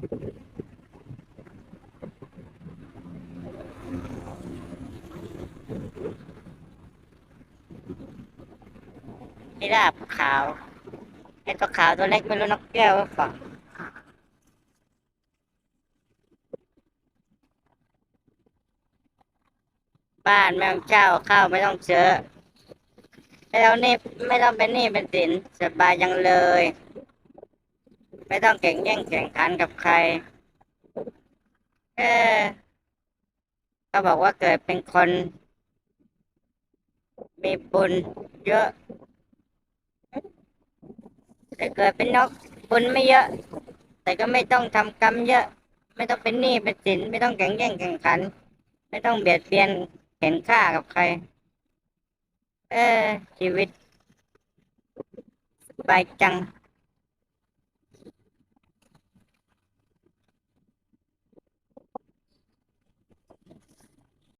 นี่ลาบขาวไอ้ตัวขาวตัวเล็กไม่รู้นกแก้วหรือเปล่าบ้านแม่เจ้าข้าวไม่ต้องเจอแล้วนี่ไม่ต้องเป็นหนี้เป็นสินสบายจังเลย ไม่ต้องแข่งแย่งแข่งขันกับใครเออก็บอกว่าเกิดเป็นคน มีบุญเยอะ แต่เกิดเป็นนกบุญไม่เยอะ แต่ก็ไม่ต้องทำกรรมเยอะ ไม่ต้องเป็นหนี้เป็นสินไม่ต้องแข่งแย่งแข่งขัน ไม่ต้องเบียดเบียนเห็นค่ากับใคร เออชีวิตสบายจัง